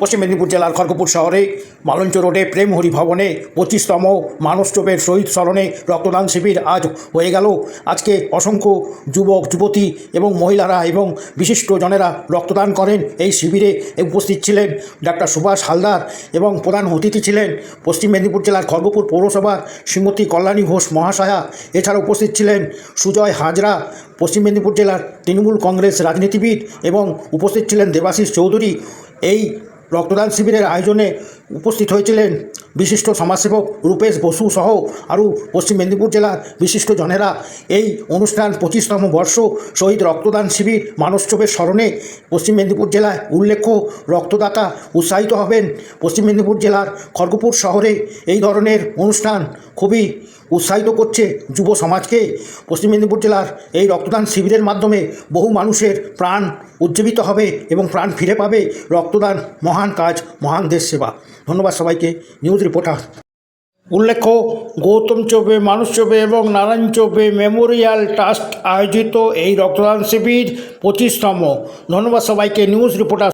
পশ্চিম মেদিনীপুর জেলার খড়গপুর শহরে মালঞ্চ রোডে প্রেম হরি ভবনে পঁচিশতম মানসচোপের শহীদ স্মরণে রক্তদান শিবির আজ হয়ে গেল। আজকে অসংখ্য যুবক, যুবতী এবং মহিলারা এবং বিশিষ্ট জনেরা রক্তদান করেন। এই শিবিরে উপস্থিত ছিলেন ডাক্তার সুভাষ হালদার এবং প্রধান অতিথি ছিলেন পশ্চিম মেদিনীপুর জেলার খড়গপুর পৌরসভার শ্রীমতী কল্যাণী ঘোষ মহাশয়া। এছাড়া উপস্থিত ছিলেন সুজয় হাজরা, পশ্চিম মেদিনীপুর জেলার তৃণমূল কংগ্রেস রাজনীতিবিদ এবং উপস্থিত ছিলেন দেবাশিস চৌধুরী। এই রক্তদান শিবিরের আয়োজনে উপস্থিত হয়েছিলেন বিশিষ্ট সমাজসেবক রূপেশ বসু সহ আরও পশ্চিম মেদিনীপুর জেলার বিশিষ্ট জনেরা এই অনুষ্ঠান পঁচিশতম বর্ষ শহীদ রক্তদান শিবির মানসচোপের স্মরণে পশ্চিম মেদিনীপুর জেলায় উল্লেখ্য রক্তদাতা উৎসাহিত হবেন। পশ্চিম মেদিনীপুর জেলার খড়গপুর শহরে এই ধরনের অনুষ্ঠান খুবই উৎসাহিত করছে যুব সমাজকে। পশ্চিম মেদিনীপুর জেলার এই রক্তদান শিবিরের মাধ্যমে বহু মানুষের প্রাণ উজ্জীবিত হবে এবং প্রাণ ফিরে পাবে রক্তদান মহান কাজ, মহান দেশ সেবা। ধন্যবাদ সবাইকে। News reporter. উল্লেখ্য, গৌতম চৌবে মানুষ চৌবে এবং নারায়ণ চৌবে মেমোরিয়াল ট্রাস্ট আয়োজিত এই রক্তদান শিবির পঁচিশতম। ধন্যবাদ সবাইকে, নিউজ রিপোর্টার।